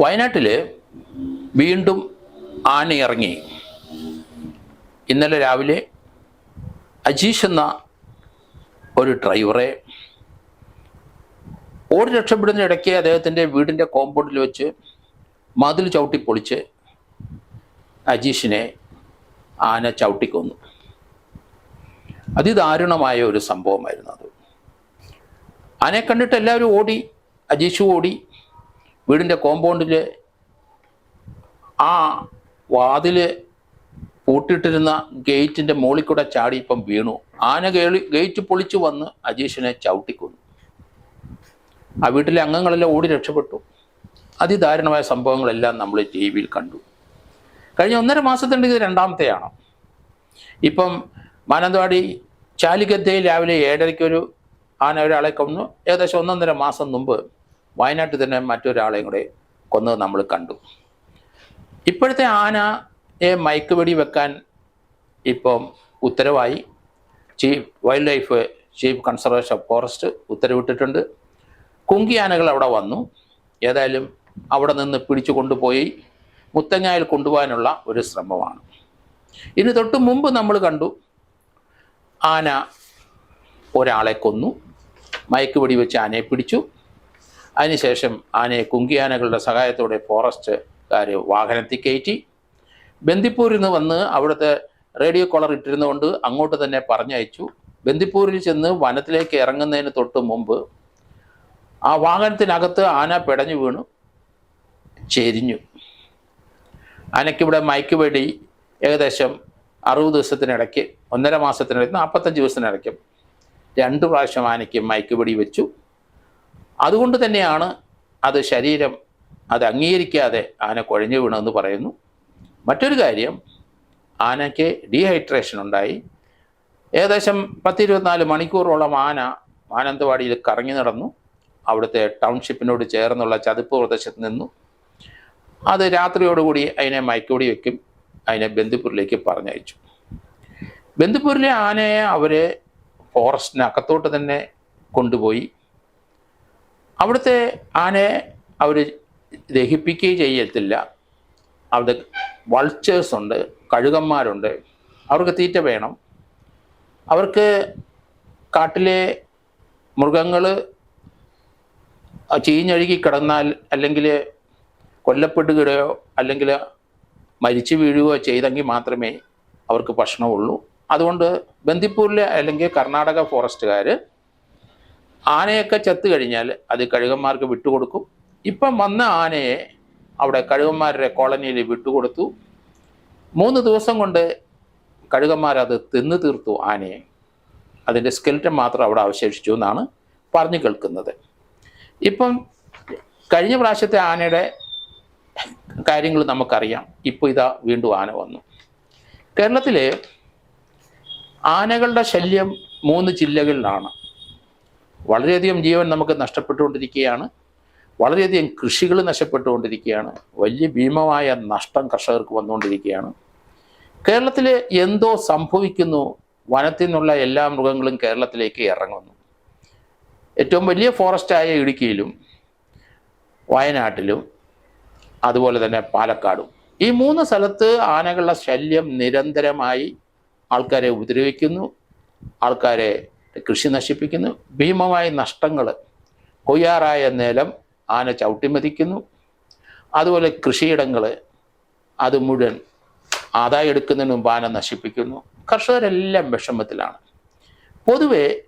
വയനാട്ടിൽ വീണ്ടും ആന ഇറങ്ങി. ഇന്നലെ രാവിലെ അജീഷ് എന്ന ഒരു ഡ്രൈവറെ ഓടി രക്ഷപ്പെടുന്ന ഇടയ്ക്ക് അദ്ദേഹത്തിന്റെ വീടിന്റെ കോമ്പൗണ്ടിൽ വെച്ച് മതിൽ ചവിട്ടി പൊളിച്ച് അജീഷിനെ ആന ചവിട്ടിക്കൊന്നു അതിദാരുണമായ ഒരു സംഭവമായിരുന്നു അത്. ആനയെ കണ്ടിട്ട് എല്ലാവരും ഓടി അജീഷും ഓടി. വീടിന്റെ കോമ്പൗണ്ടിൽ ആ വാതിൽ പൂട്ടിയിട്ടിരുന്ന ഗേറ്റിന്റെ മുകളിൽ കൂടെ ചാടി ഇപ്പം വീണു. ആന കേളി ഗേറ്റ് പൊളിച്ചു വന്ന് അജീഷിനെ ചവിട്ടിക്കൊന്നു. ആ വീട്ടിലെ അംഗങ്ങളെല്ലാം ഓടി രക്ഷപ്പെട്ടു. അതിദാരുണമായ സംഭവങ്ങളെല്ലാം നമ്മൾ ടി വിയിൽ കണ്ടു. കഴിഞ്ഞ ഒന്നര മാസത്തിന്റെ ഇത് രണ്ടാമത്തെയാണ്? ഇപ്പം മാനന്തവാടി ചാലിഗദ്ദയിൽ രാവിലെ ഏഴരയ്ക്കൊരു ആന ഒരാളെ കൊന്നു. ഏകദേശം ഒന്നൊന്നര മാസം മുമ്പ് വയനാട്ടിൽ തന്നെ മറ്റൊരാളെയും കൂടെ കൊന്നത് നമ്മൾ കണ്ടു. ഇപ്പോഴത്തെ ആനയെ മയക്കുവെടി വെക്കാൻ ഇപ്പം ഉത്തരവായി. Chief wildlife chief conservation forest ഉത്തരവിട്ടിട്ടുണ്ട്. Kumki ആനകൾ അവിടെ വന്നു. ഏതായാലും അവിടെ നിന്ന് പിടിച്ചു കൊണ്ടുപോയി മുത്തങ്ങായിൽ കൊണ്ടുപോകാനുള്ള ഒരു ശ്രമമാണ്. ഇനി തൊട്ട് മുമ്പ് നമ്മൾ കണ്ടു ആന ഒരാളെ കൊന്നു. മയക്കുപിടി വെച്ച് ആനയെ പിടിച്ചു. അതിനുശേഷം ആനയെ കുങ്കിയാനകളുടെ സഹായത്തോടെ ഫോറസ്റ്റുകാർ വാഹനത്തിൽ കയറ്റി. ബന്ദിപ്പൂരിൽ നിന്ന് വന്ന് അവിടുത്തെ റേഡിയോ കോളർ ഇട്ടിരുന്നുകൊണ്ട് അങ്ങോട്ട് തന്നെ പറഞ്ഞയച്ചു. ബന്ദിപ്പൂരിൽ ചെന്ന് വനത്തിലേക്ക് ഇറങ്ങുന്നതിന് തൊട്ട് മുമ്പ് ആ വാഹനത്തിനകത്ത് ആന പിടഞ്ഞു വീണു. ചെരിഞ്ഞു. ആനയ്ക്കിവിടെ മയക്കുവെടി ഏകദേശം അറുപത് ദിവസത്തിനിടയ്ക്ക് ഒന്നര മാസത്തിനിടയ്ക്ക് നാൽപ്പത്തഞ്ച് ദിവസത്തിനിടയ്ക്കും രണ്ട് പ്രാവശ്യം ആനയ്ക്ക് മയക്കുപിടി വെച്ചു. അതുകൊണ്ട് തന്നെയാണ് അത് ശരീരം അത് അംഗീകരിക്കാതെ ആന കുഴഞ്ഞു വീണെന്ന് പറയുന്നു. മറ്റൊരു കാര്യം ആനയ്ക്ക് ഡീഹൈഡ്രേഷൻ ഉണ്ടായി. ഏകദേശം പത്തിരുപത്തിനാല് മണിക്കൂറോളം ആന മാനന്തവാടിയിൽ കറങ്ങി നടന്നു. അവിടുത്തെ ടൗൺഷിപ്പിനോട് ചേർന്നുള്ള ചതുപ്പ് പ്രദേശത്ത് നിന്നു. അത് രാത്രിയോടുകൂടി അതിനെ മയക്കൂടി വെക്കും. അതിനെ ബന്ദിപ്പൂരിലേക്ക് പറഞ്ഞയച്ചു. ബന്ദിപ്പൂരിലെ ആനയെ അവർ ഫോറസ്റ്റിനകത്തോട്ട് തന്നെ കൊണ്ടുപോയി. അവിടുത്തെ ആനയെ അവർ ദഹിപ്പിക്കുകയും ചെയ്യത്തില്ല. അവിടെ വൾച്ചേഴ്സ് ഉണ്ട് കഴുകന്മാരുണ്ട്. അവർക്ക് തീറ്റ വേണം. അവർക്ക് കാട്ടിലെ മൃഗങ്ങൾ ചീഞ്ഞഴുകി കിടന്നാൽ അല്ലെങ്കിൽ കൊല്ലപ്പെടുകയോ അല്ലെങ്കിൽ മരിച്ചു വീഴുകയോ ചെയ്തെങ്കിൽ മാത്രമേ അവർക്ക് ഭക്ഷണമുള്ളൂ. അതുകൊണ്ട് ബന്ദിപ്പൂരിലെ അല്ലെങ്കിൽ കർണാടക ഫോറസ്റ്റുകാർ ആനയൊക്കെ ചത്തു കഴിഞ്ഞാൽ അത് കഴുകന്മാർക്ക് വിട്ടുകൊടുക്കും. ഇപ്പം വന്ന ആനയെ അവിടെ കഴുകന്മാരുടെ കോളനിയിൽ വിട്ടുകൊടുത്തു. മൂന്ന് ദിവസം കൊണ്ട് കഴുകന്മാരത് തിന്നു തീർത്തു ആനയെ. അതിന്റെ സ്കെൽറ്റൻ മാത്രം അവിടെ അവശേഷിച്ചു എന്നാണ് പറഞ്ഞു കേൾക്കുന്നത്. ഇപ്പം കഴിഞ്ഞ പ്രാവശ്യത്തെ ആനയുടെ കാര്യങ്ങൾ നമുക്കറിയാം. ഇപ്പോൾ ഇതാ വീണ്ടും ആന വന്നു. കേരളത്തിലെ ആനകളുടെ ശല്യം മൂന്ന് ജില്ലകളിലാണ്. വളരെയധികം ജീവൻ നമുക്ക് നഷ്ടപ്പെട്ടുകൊണ്ടിരിക്കുകയാണ്. വളരെയധികം കൃഷികൾ നഷ്ടപ്പെട്ടുകൊണ്ടിരിക്കുകയാണ് വലിയ ഭീമമായ നഷ്ടം കർഷകർക്ക് വന്നുകൊണ്ടിരിക്കുകയാണ്. കേരളത്തിൽ എന്തോ സംഭവിക്കുന്നു. വനത്തിൽ നിന്നുള്ള എല്ലാ മൃഗങ്ങളും കേരളത്തിലേക്ക് ഇറങ്ങുന്നു. ഏറ്റവും വലിയ ഫോറസ്റ്റായ ഇടുക്കിയിലും വയനാട്ടിലും അതുപോലെ തന്നെ പാലക്കാടും. ഈ മൂന്ന് സ്ഥലത്ത് ആനകളുടെ ശല്യം നിരന്തരമായി ആൾക്കാരെ ഉപദ്രവിക്കുന്നു. ആൾക്കാരെ കൃഷി നശിപ്പിക്കുന്നു. ഭീമമായ നഷ്ടങ്ങൾ കൊയ്യാറായ നിലം ആന ചവിട്ടിമതിക്കുന്നു. അതുപോലെ കൃഷിയിടങ്ങൾ അത് മുഴുവൻ ആദായം എടുക്കുന്നതിന് മുമ്പ് ആന നശിപ്പിക്കുന്നു. കർഷകരെല്ലാം വിഷമത്തിലാണ്. പൊതുവെ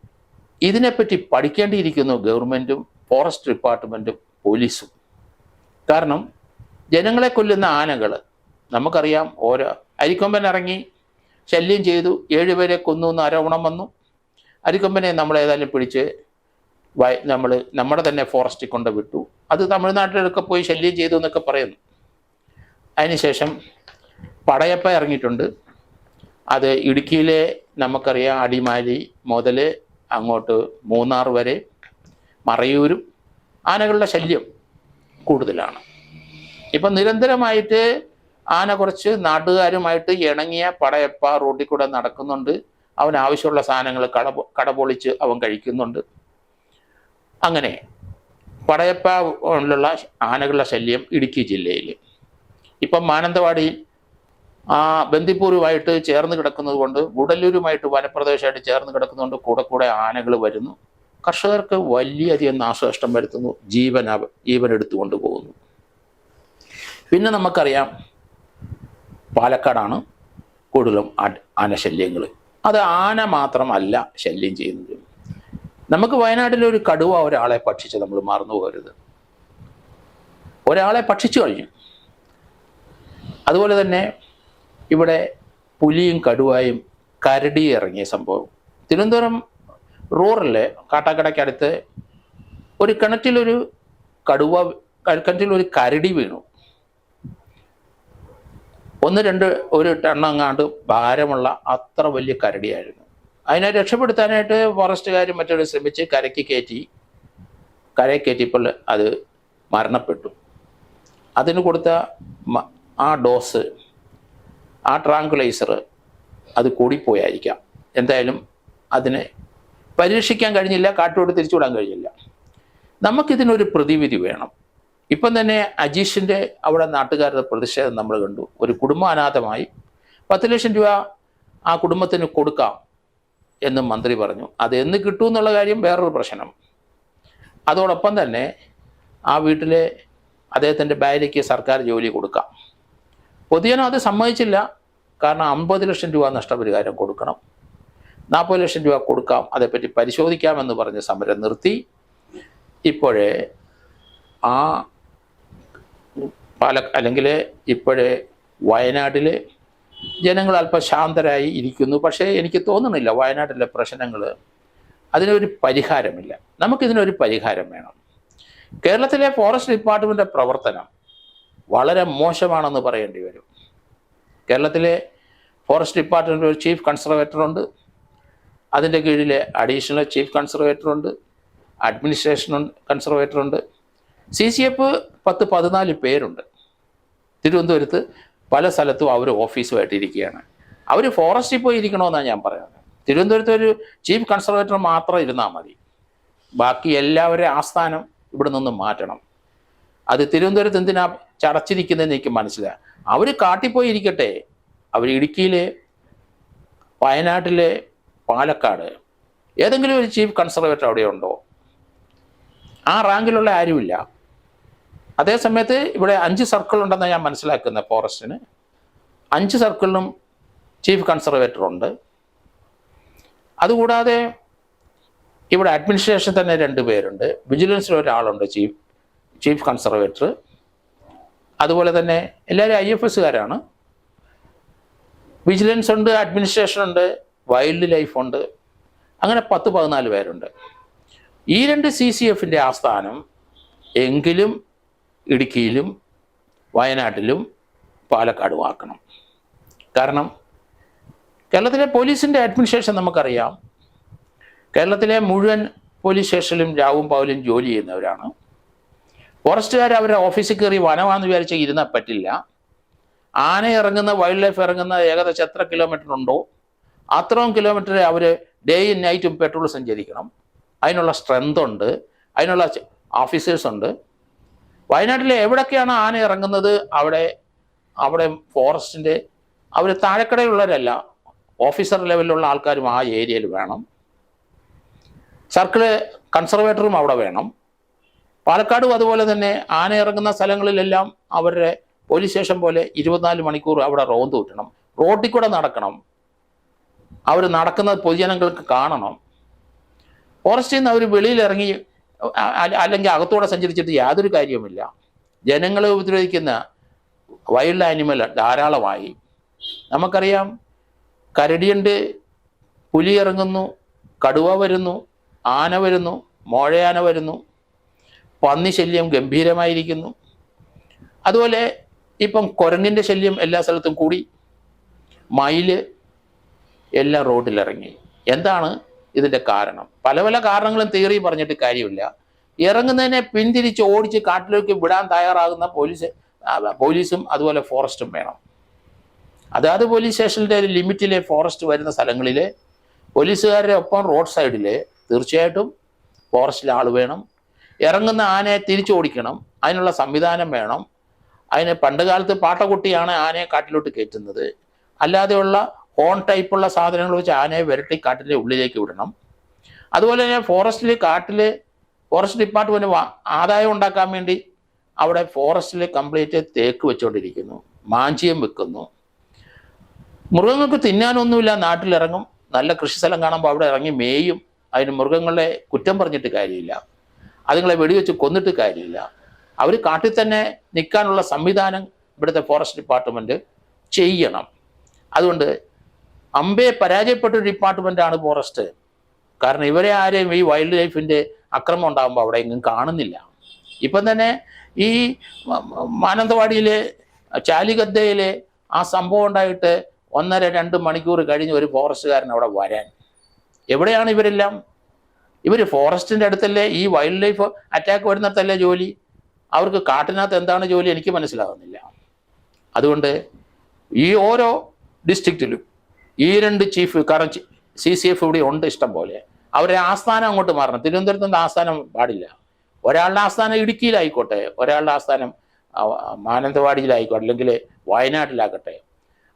ഇതിനെപ്പറ്റി പഠിക്കേണ്ടിയിരിക്കുന്നു ഗവൺമെന്റും ഫോറസ്റ്റ് ഡിപ്പാർട്ട്മെന്റും പോലീസും. കാരണം ജനങ്ങളെ കൊല്ലുന്ന ആനകൾ നമുക്കറിയാം ഓരോ അരിക്കൊമ്പൻ ഇറങ്ങി ശല്യം ചെയ്തു. ഏഴുപേരെ കൊന്നു എന്ന് ആരോപണം വന്നു. അരിക്കൊമ്പനെ നമ്മൾ ഏതായാലും പിടിച്ച് നമ്മൾ നമ്മുടെ തന്നെ ഫോറസ്റ്റിൽ കൊണ്ട് വിട്ടു. അത് തമിഴ്നാട്ടിലൊക്കെ പോയി ശല്യം ചെയ്തു എന്നൊക്കെ പറയുന്നു. അതിനുശേഷം പടയപ്പ ഇറങ്ങിയിട്ടുണ്ട്. അത് ഇടുക്കിയിലെ നമുക്കറിയാം അടിമാലി മുതൽ അങ്ങോട്ട് മൂന്നാർ വരെ മറയൂരും ആനകളുടെ ശല്യം കൂടുതലാണ്. ഇപ്പം നിരന്തരമായിട്ട് ആന കുറച്ച് നാട്ടുകാരുമായിട്ട് ഇണങ്ങിയ പടയപ്പ റോഡിൽ കൂടെ നടക്കുന്നുണ്ട്. അവൻ ആവശ്യമുള്ള സാധനങ്ങൾ കട കടപൊളിച്ച് അവൻ കഴിക്കുന്നുണ്ട്. അങ്ങനെ പടയപ്പ ആനകളുടെ ശല്യം ഇടുക്കി ജില്ലയിൽ. ഇപ്പം മാനന്തവാടി ആ ബന്ദിപ്പൂരുമായിട്ട് ചേർന്ന് കിടക്കുന്നത് കൊണ്ട് ഗുഡല്ലൂരുമായിട്ട് വനപ്രദേശമായിട്ട് ചേർന്ന് കിടക്കുന്നതുകൊണ്ട് കൂടെ കൂടെ ആനകൾ വരുന്നു. കർഷകർക്ക് വലിയധികം നാശനഷ്ടം വരുത്തുന്നു. ജീവൻ ജീവൻ എടുത്തുകൊണ്ട് പോകുന്നു. പിന്നെ നമുക്കറിയാം പാലക്കാടാണ് കൂടുതലും ആനശല്യങ്ങൾ. അത് ആന മാത്രമല്ല ശല്യം ചെയ്യുന്നത്. നമുക്ക് വയനാട്ടിലെ ഒരു കടുവ ഒരാളെ ഭക്ഷിച്ച് നമ്മൾ മറന്നു പോകരുത്. ഒരാളെ ഭക്ഷിച്ചു കഴിഞ്ഞു. അതുപോലെ തന്നെ ഇവിടെ പുലിയും കടുവായും കരടി ഇറങ്ങിയ സംഭവം. തിരുവനന്തപുരം റൂറലിലെ കാട്ടാക്കടയ്ക്കടുത്ത് ഒരു കിണറ്റിലൊരു കടുവ കിണറ്റിലൊരു കരടി വീണു. ഒന്ന് രണ്ട് ഒരു ടണ്ണങ്ങാണ്ട് ഭാരമുള്ള അത്ര വലിയ കരടിയായിരുന്നു. അതിനെ രക്ഷപ്പെടുത്താനായിട്ട് ഫോറസ്റ്റുകാർ മറ്റൊരു ശ്രമിച്ച് കരയ്ക്ക് കയറ്റി കരയിൽ കയറ്റിയപ്പോൾ അത് മരണപ്പെട്ടു. അതിന് കൊടുത്ത ആ ഡോസ് ആ ട്രാങ്കുലൈസർ അത് കൂടിപ്പോയായിരിക്കാം. എന്തായാലും അതിനെ പരീക്ഷിക്കാൻ കഴിഞ്ഞില്ല കാട്ടോട് തിരിച്ചുവിടാൻ കഴിഞ്ഞില്ല. നമുക്കിതിനൊരു പ്രതിവിധി വേണം. ഇപ്പം തന്നെ അജീഷിന്റെ അവിടെ നാട്ടുകാരുടെ പ്രതിഷേധം നമ്മൾ കണ്ടു. ഒരു കുടുംബാനാഥമായി പത്ത് ലക്ഷം രൂപ ആ കുടുംബത്തിന് കൊടുക്കാം എന്ന് മന്ത്രി പറഞ്ഞു. അത് എന്ന് കിട്ടും എന്നുള്ള കാര്യം വേറൊരു പ്രശ്നം. അതോടൊപ്പം തന്നെ ആ വീട്ടിലെ അദ്ദേഹത്തിന്റെ ഭാര്യയ്ക്ക് സർക്കാർ ജോലി കൊടുക്കാം. പൊതുജനം അത് സമ്മതിച്ചില്ല. കാരണം അമ്പത് ലക്ഷം രൂപ നഷ്ടപരിഹാരം കൊടുക്കണം. നാൽപ്പത് ലക്ഷം രൂപ കൊടുക്കാം. അതേപ്പറ്റി പരിശോധിക്കാമെന്ന് പറഞ്ഞ് സമരം നിർത്തി. ഇപ്പോഴേ ആ പാല അല്ലെങ്കിൽ ഇപ്പോഴേ വയനാട്ടിൽ ജനങ്ങൾ അല്പം ശാന്തരായി ഇരിക്കുന്നു. പക്ഷേ എനിക്ക് തോന്നുന്നില്ല വയനാട്ടിലെ പ്രശ്നങ്ങൾ അതിനൊരു പരിഹാരമില്ല. നമുക്കിതിനൊരു പരിഹാരം വേണം. കേരളത്തിലെ ഫോറസ്റ്റ് ഡിപ്പാർട്ട്മെന്റിന്റെ പ്രവർത്തനം വളരെ മോശമാണെന്ന് പറയേണ്ടി വരും. കേരളത്തിലെ ഫോറസ്റ്റ് ഡിപ്പാർട്ട്മെന്റ് ഒരു ചീഫ് കൺസർവേറ്ററുണ്ട് അതിന്റെ കീഴിൽ അഡീഷണൽ ചീഫ് കൺസർവേറ്ററുണ്ട് അഡ്മിനിസ്ട്രേഷൻ കൺസർവേറ്ററുണ്ട് സി സി എഫ് പത്ത് പതിനാല് പേരുണ്ട്. തിരുവനന്തപുരത്ത് പല സ്ഥലത്തും അവർ ഓഫീസുമായിട്ട് ഇരിക്കുകയാണ് അവർ ഫോറസ്റ്റിൽ പോയി ഇരിക്കണമെന്നാണ് ഞാൻ പറയുന്നത്. തിരുവനന്തപുരത്ത് ഒരു ചീഫ് കൺസർവേറ്റർ മാത്രം ഇരുന്നാൽ മതി. ബാക്കി എല്ലാവരുടെയും ആസ്ഥാനം ഇവിടെ നിന്ന് മാറ്റണം. അത് തിരുവനന്തപുരത്ത് എന്തിനാ ചടച്ചിരിക്കുന്നതെന്ന് എനിക്ക് മനസ്സിലായി അവർ കാട്ടിപ്പോയി ഇരിക്കട്ടെ അവർ ഇടുക്കിയിലെ വയനാട്ടിലെ പാലക്കാട് ഏതെങ്കിലും ഒരു ചീഫ് കൺസർവേറ്റർ അവിടെ ഉണ്ടോ ആ റാങ്കിലുള്ള ആരുമില്ല. അതേ സമയത്ത് ഇവിടെ അഞ്ച് സർക്കിൾ ഉണ്ടെന്ന് ഞാൻ മനസ്സിലാക്കുന്നത് ഫോറസ്റ്റിന്. അഞ്ച് സർക്കിളിലും ചീഫ് കൺസർവേറ്റർ ഉണ്ട്. അതുകൂടാതെ ഇവിടെ അഡ്മിനിസ്ട്രേഷൻ തന്നെ രണ്ട് പേരുണ്ട്. വിജിലൻസിൽ ഒരാളുണ്ട് ചീഫ് ചീഫ് കൺസർവേറ്റർ അതുപോലെ തന്നെ എല്ലാവരും ഐ എഫ് എസ്സുകാരാണ് വിജിലൻസ് ഉണ്ട് അഡ്മിനിസ്ട്രേഷൻ ഉണ്ട് വൈൽഡ് ലൈഫ് ഉണ്ട്. അങ്ങനെ പത്ത് പതിനാല് പേരുണ്ട്. ഈ രണ്ട് സി സി എഫിന്റെ ആസ്ഥാനം എങ്കിലും ഇടുക്കിയിലും വയനാട്ടിലും പാലക്കാടും ആക്കണം കാരണം കേരളത്തിലെ പോലീസിന്റെ അഡ്മിനിസ്ട്രേഷൻ നമുക്കറിയാം. കേരളത്തിലെ മുഴുവൻ പോലീസ് സ്റ്റേഷനിലും രാവും പകലും ജോലി ചെയ്യുന്നവരാണ്. ഫോറസ്റ്റുകാർ അവരുടെ ഓഫീസിൽ കയറി വനമാണെന്ന് വിചാരിച്ച് ഇരുന്നാൽ പറ്റില്ല. ആന ഇറങ്ങുന്ന വൈൽഡ് ലൈഫ് ഇറങ്ങുന്ന ഏകദേശം എത്ര കിലോമീറ്റർ ഉണ്ടോ അത്രയും കിലോമീറ്റർ അവർ ഡേയും നൈറ്റും പെട്രോൾ സഞ്ചരിക്കണം. അതിനുള്ള സ്ട്രെങ്ത് ഉണ്ട്. അതിനുള്ള ഓഫീസേഴ്സ് ഉണ്ട്. വയനാട്ടിലെ എവിടൊക്കെയാണ് ആന ഇറങ്ങുന്നത്? അവിടെ അവിടെ ഫോറസ്റ്റിന്റെ അവർ താഴെക്കടയുള്ളവരല്ല ഓഫീസർ ലെവലിലുള്ള ആൾക്കാരും ആ ഏരിയയിൽ വേണം. സർക്കിൾ കൺസർവേറ്ററും അവിടെ വേണം. പാലക്കാടും അതുപോലെ തന്നെ ആന ഇറങ്ങുന്ന സ്ഥലങ്ങളിലെല്ലാം അവരുടെ പോലീസ് സ്റ്റേഷൻ പോലെ ഇരുപത്തിനാല് മണിക്കൂർ അവിടെ റോന്ത് കിട്ടണം റോട്ടിൽ കൂടെ നടക്കണം. അവർ നടക്കുന്നത് പൊതുജനങ്ങൾക്ക് കാണണം. ഫോറസ്റ്റിൽ നിന്ന് അവർ വെളിയിലിറങ്ങി അല്ലെങ്കിൽ അകത്തൂടെ സഞ്ചരിച്ചിട്ട് യാതൊരു കാര്യവുമില്ല. ജനങ്ങളെ ഉപദ്രവിക്കുന്ന വൈൽഡ് ആനിമൽ ധാരാളമായി. നമുക്കറിയാം കരടിയുണ്ട് പുലി ഇറങ്ങുന്നു കടുവ വരുന്നു ആന വരുന്നു മോഴയാന വരുന്നു പന്നി ശല്യം ഗംഭീരമായിരിക്കുന്നു. അതുപോലെ ഇപ്പം കുരങ്ങിന്റെ ശല്യം എല്ലാ സ്ഥലത്തും കൂടി. മയിൽ എല്ലാം റോഡിലിറങ്ങി എന്താണ്? ഇതിന്റെ കാരണം. പല പല കാരണങ്ങളും തിയറി പറഞ്ഞിട്ട് കാര്യമില്ല. ഇറങ്ങുന്നതിനെ പിന്തിരിച്ച് ഓടിച്ച് കാട്ടിലേക്ക് വിടാൻ തയ്യാറാകുന്ന പോലീസ് പോലീസും അതുപോലെ ഫോറസ്റ്റും വേണം. അതാത് പോലീസ് സ്റ്റേഷനിലെ ലിമിറ്റിലെ ഫോറസ്റ്റ് വരുന്ന സ്ഥലങ്ങളിൽ പോലീസുകാരുടെ ഒപ്പം റോഡ് സൈഡിൽ തീർച്ചയായിട്ടും ഫോറസ്റ്റിൽ ആൾ വേണം. ഇറങ്ങുന്ന ആനയെ തിരിച്ചോടിക്കണം അതിനുള്ള സംവിധാനം വേണം. അതിന് പണ്ട് കാലത്ത് പാട്ടക്കുട്ടിയാണ് ആനയെ കാട്ടിലോട്ട് കയറ്റുന്നത്. അല്ലാതെയുള്ള ഹോൺ ടൈപ്പുള്ള സാധനങ്ങൾ വെച്ച് ആനയെ വിരട്ടി കാട്ടിന്റെ ഉള്ളിലേക്ക് വിടണം. അതുപോലെ തന്നെ ഫോറസ്റ്റിൽ കാട്ടിൽ ഫോറസ്റ്റ് ഡിപ്പാർട്ട്മെന്റ് വാ- ആദായം ഉണ്ടാക്കാൻ വേണ്ടി അവിടെ ഫോറസ്റ്റിൽ കംപ്ലീറ്റ് തേക്ക് വെച്ചുകൊണ്ടിരിക്കുന്നു മാഞ്ചിയം വെക്കുന്നു. മൃഗങ്ങൾക്ക് തിന്നാനൊന്നുമില്ല നാട്ടിലിറങ്ങും. നല്ല കൃഷിസ്ഥലം കാണുമ്പോൾ അവിടെ ഇറങ്ങി മേയും അതിന് മൃഗങ്ങളെ കുറ്റം പറഞ്ഞിട്ട് കാര്യമില്ല. അതുങ്ങളെ വെടിവെച്ച് കൊന്നിട്ട് കാര്യമില്ല. അവർ കാട്ടിൽ തന്നെ നിൽക്കാനുള്ള സംവിധാനം ഇവിടുത്തെ ഫോറസ്റ്റ് ഡിപ്പാർട്ട്മെന്റ് ചെയ്യണം. അതുകൊണ്ട് അമ്പയെ പരാജയപ്പെട്ട ഒരു ഡിപ്പാർട്ട്മെന്റ് ആണ് ഫോറസ്റ്റ്. കാരണം ഇവരെ ആരെയും ഈ വൈൽഡ് ലൈഫിന്റെ അക്രമം ഉണ്ടാകുമ്പോൾ അവിടെ എങ്ങും കാണുന്നില്ല. ഇപ്പം തന്നെ ഈ മാനന്തവാടിയിലെ ചാലിഗദ്ദയിലെ ആ സംഭവം ഉണ്ടായിട്ട് ഒന്നര രണ്ട് മണിക്കൂർ കഴിഞ്ഞ് ഒരു ഫോറസ്റ്റുകാരൻ അവിടെ വരാൻ. എവിടെയാണ് ഇവരെല്ലാം? ഇവർ ഫോറസ്റ്റിന്റെ അടുത്തല്ലേ? ഈ വൈൽഡ് ലൈഫ് അറ്റാക്ക് വരുന്നിടത്തല്ലേ ജോലി? അവർക്ക് കാട്ടിനകത്ത് എന്താണ് ജോലി? എനിക്ക് മനസ്സിലാകുന്നില്ല അതുകൊണ്ട് ഈ ഓരോ ഡിസ്ട്രിക്റ്റിലും ഈ രണ്ട് ചീഫ് കാരണം സി സി എഫ് ഇവിടെ ഉണ്ട് ഇഷ്ടം പോലെ. അവരെ ആസ്ഥാനം അങ്ങോട്ട് മാറണം. തിരുവനന്തപുരത്ത് ആസ്ഥാനം പാടില്ല. ഒരാളുടെ ആസ്ഥാനം ഇടുക്കിയിലായിക്കോട്ടെ ഒരാളുടെ ആസ്ഥാനം മാനന്തവാടിയിലായിക്കോട്ടെ അല്ലെങ്കിൽ വയനാട്ടിലാക്കട്ടെ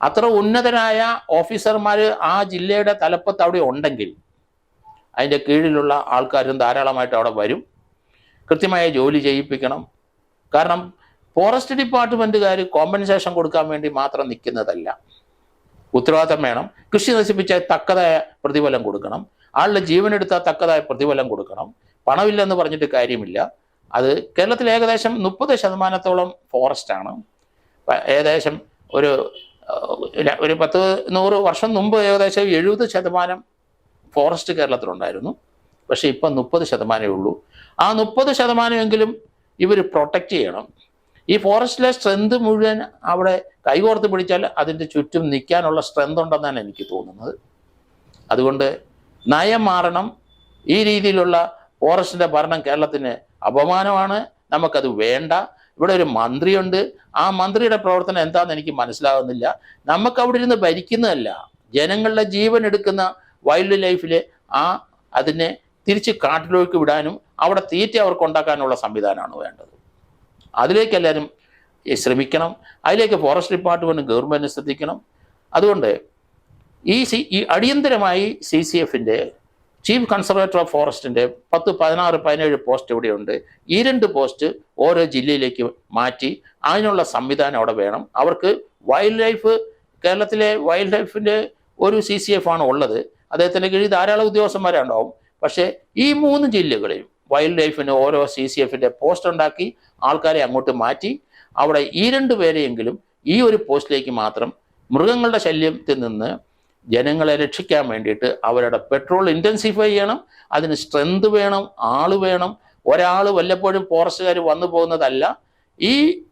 അത്ര ഉന്നതരായ ഓഫീസർമാർ ആ ജില്ലയുടെ തലപ്പത്ത് അവിടെ ഉണ്ടെങ്കിൽ അതിന്റെ കീഴിലുള്ള ആൾക്കാരും ധാരാളമായിട്ട് അവിടെ വരും. കൃത്യമായ ജോലി ചെയ്യിപ്പിക്കണം. കാരണം ഫോറസ്റ്റ് ഡിപ്പാർട്ട്മെന്റുകാർ കോമ്പൻസേഷൻ കൊടുക്കാൻ വേണ്ടി മാത്രം നിൽക്കുന്നതല്ല. ഉത്തരവാദിത്തം വേണം. കൃഷി നശിപ്പിച്ച തക്കതായ പ്രതിഫലം കൊടുക്കണം. ആളുടെ ജീവനെടുത്ത തക്കതായ പ്രതിഫലം കൊടുക്കണം. പണമില്ലെന്ന് പറഞ്ഞിട്ട് കാര്യമില്ല. അത് കേരളത്തിൽ ഏകദേശം മുപ്പത് ശതമാനത്തോളം ഫോറസ്റ്റ് ആണ്. ഏകദേശം ഒരു ഒരു പത്ത് നൂറ് വർഷം മുമ്പ് ഏകദേശം എഴുപത് ശതമാനം ഫോറസ്റ്റ് കേരളത്തിലുണ്ടായിരുന്നു. പക്ഷേ ഇപ്പം മുപ്പത് ശതമാനമേ ഉള്ളൂ. ആ മുപ്പത് ശതമാനമെങ്കിലും ഇവർ പ്രൊട്ടക്റ്റ് ചെയ്യണം. ഈ ഫോറസ്റ്റിലെ സ്ട്രെങ്ത് മുഴുവൻ അവിടെ കൈകോർത്ത് പിടിച്ചാൽ അതിന്റെ ചുറ്റും നിൽക്കാനുള്ള സ്ട്രെങ്ത് ഉണ്ടെന്നാണ് എനിക്ക് തോന്നുന്നത്. അതുകൊണ്ട് നയം മാറണം. ഈ രീതിയിലുള്ള ഫോറസ്റ്റിന്റെ ഭരണം കേരളത്തിന് അപമാനമാണ്. നമുക്കത് വേണ്ട. ഇവിടെ ഒരു മന്ത്രിയുണ്ട്. ആ മന്ത്രിയുടെ പ്രവർത്തനം എന്താണെന്ന് എനിക്ക് മനസ്സിലാകുന്നില്ല. നമുക്ക് അവിടെ ഇരുന്ന് ഭരിക്കുന്നതല്ല. ജനങ്ങളുടെ ജീവൻ എടുക്കുന്ന വൈൽഡ് ലൈഫിലെ ആ അതിനെ തിരിച്ച് കാട്ടിലേക്ക് വിടാനും അവിടെ തീറ്റ അവർക്ക് ഉണ്ടാക്കാനുള്ള സംവിധാനമാണ് വേണ്ടത്. അതിലേക്ക് എല്ലാവരും ശ്രമിക്കണം. അതിലേക്ക് ഫോറസ്റ്റ് ഡിപ്പാർട്ട്മെന്റും ഗവൺമെന്റ് ശ്രദ്ധിക്കണം. അതുകൊണ്ട് ഈ സി ഈ അടിയന്തരമായി സി സി എഫിന്റെ ചീഫ് കൺസർവേറ്റർ ഓഫ് ഫോറസ്റ്റിന്റെ പത്ത് പതിനാറ് പതിനേഴ് പോസ്റ്റ് ഇവിടെയുണ്ട്. ഈ രണ്ട് പോസ്റ്റ് ഓരോ ജില്ലയിലേക്ക് മാറ്റി അതിനുള്ള സംവിധാനം അവിടെ വേണം. അവർക്ക് വൈൽഡ് ലൈഫ് കേരളത്തിലെ വൈൽഡ് ലൈഫിന്റെ ഒരു സി സി എഫ് ആണ് ഉള്ളത്. അദ്ദേഹത്തിന്റെ കീഴിൽ ധാരാളം ഉദ്യോഗസ്ഥന്മാരുണ്ടാവും. പക്ഷേ ഈ മൂന്ന് ജില്ലകളെയും വൈൽഡ് ലൈഫിന് ഓരോ സി സി എഫിന്റെ പോസ്റ്റ് ഉണ്ടാക്കി ആൾക്കാരെ അങ്ങോട്ട് മാറ്റി. അവിടെ ഈ രണ്ട് പേരെയെങ്കിലും ഈ ഒരു പോസ്റ്റിലേക്ക് മാത്രം മൃഗങ്ങളുടെ ശല്യത്തിൽ നിന്ന് ജനങ്ങളെ രക്ഷിക്കാൻ വേണ്ടിയിട്ട് അവരുടെ പെട്രോൾ ഇന്റൻസിഫൈ ചെയ്യണം. അതിന് സ്ട്രെങ്ത് വേണം ആൾ വേണം. ഒരാൾ വല്ലപ്പോഴും ഫോറസ്റ്റുകാർ വന്നു പോകുന്നതല്ല. ഈ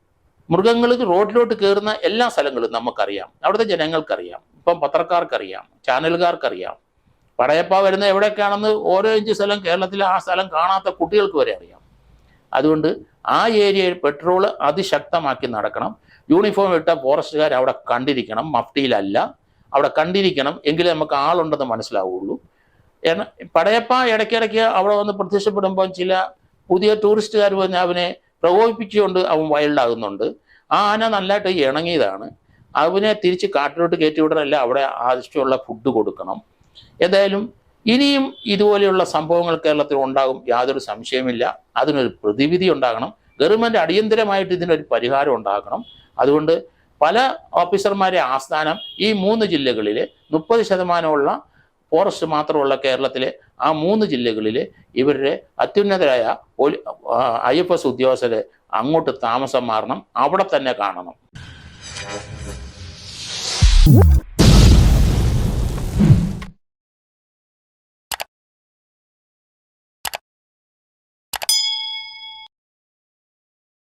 മൃഗങ്ങൾ റോഡിലോട്ട് കയറുന്ന എല്ലാ സ്ഥലങ്ങളും നമുക്കറിയാം. അവിടുത്തെ ജനങ്ങൾക്കറിയാം. ഇപ്പം പത്രക്കാർക്കറിയാം. ചാനലുകാർക്കറിയാം. പടയപ്പ വരുന്ന എവിടെയൊക്കെയാണെന്ന് ഓരോ ഇഞ്ച് സ്ഥലം കേരളത്തിലെ ആ സ്ഥലം കാണാത്ത കുട്ടികൾക്ക് വരെ അറിയാം. അതുകൊണ്ട് ആ ഏരിയയിൽ പെട്രോൾ അതിശക്തമാക്കി നടക്കണം. യൂണിഫോം ഇട്ട ഫോറസ്റ്റുകാർ അവിടെ കണ്ടിരിക്കണം. മഫ്റ്റിയിലല്ല അവിടെ കണ്ടിരിക്കണം. എങ്കിലേ നമുക്ക് ആളുണ്ടെന്ന് മനസ്സിലാവുള്ളൂ. പടയപ്പ ഇടയ്ക്കിടയ്ക്ക് അവിടെ വന്ന് പ്രത്യക്ഷപ്പെടുമ്പോൾ ചില പുതിയ ടൂറിസ്റ്റുകാർ വന്ന് അവനെ പ്രകോപിപ്പിച്ചുകൊണ്ട് അവൻ വൈൽഡാകുന്നുണ്ട്. ആ ആന നല്ലതായിട്ട് ഇണങ്ങിയതാണ്. അവനെ തിരിച്ച് കാട്ടിലോട്ട് കയറ്റി വിടണമല്ല അവിടെ ആവശ്യമുള്ള ഫുഡ് കൊടുക്കണം. എന്തായാലും ഇനിയും ഇതുപോലെയുള്ള സംഭവങ്ങൾ കേരളത്തിൽ ഉണ്ടാകും യാതൊരു സംശയമില്ല അതിനൊരു പ്രതിവിധി ഉണ്ടാകണം. ഗവൺമെന്റ് അടിയന്തരമായിട്ട് ഇതിനൊരു പരിഹാരം ഉണ്ടാക്കണം അതുകൊണ്ട് പല ഓഫീസർമാരെ ആസ്ഥാനം ഈ മൂന്ന് ജില്ലകളിൽ മുപ്പത് ശതമാനമുള്ള ഫോറസ്റ്റ് മാത്രമുള്ള കേരളത്തിലെ ആ മൂന്ന് ജില്ലകളിൽ ഇവരുടെ അത്യുന്നതരായ ഐ എഫ് എസ് ഉദ്യോഗസ്ഥരെ അങ്ങോട്ട് താമസം മാറണം. അവിടെ തന്നെ കാണണം.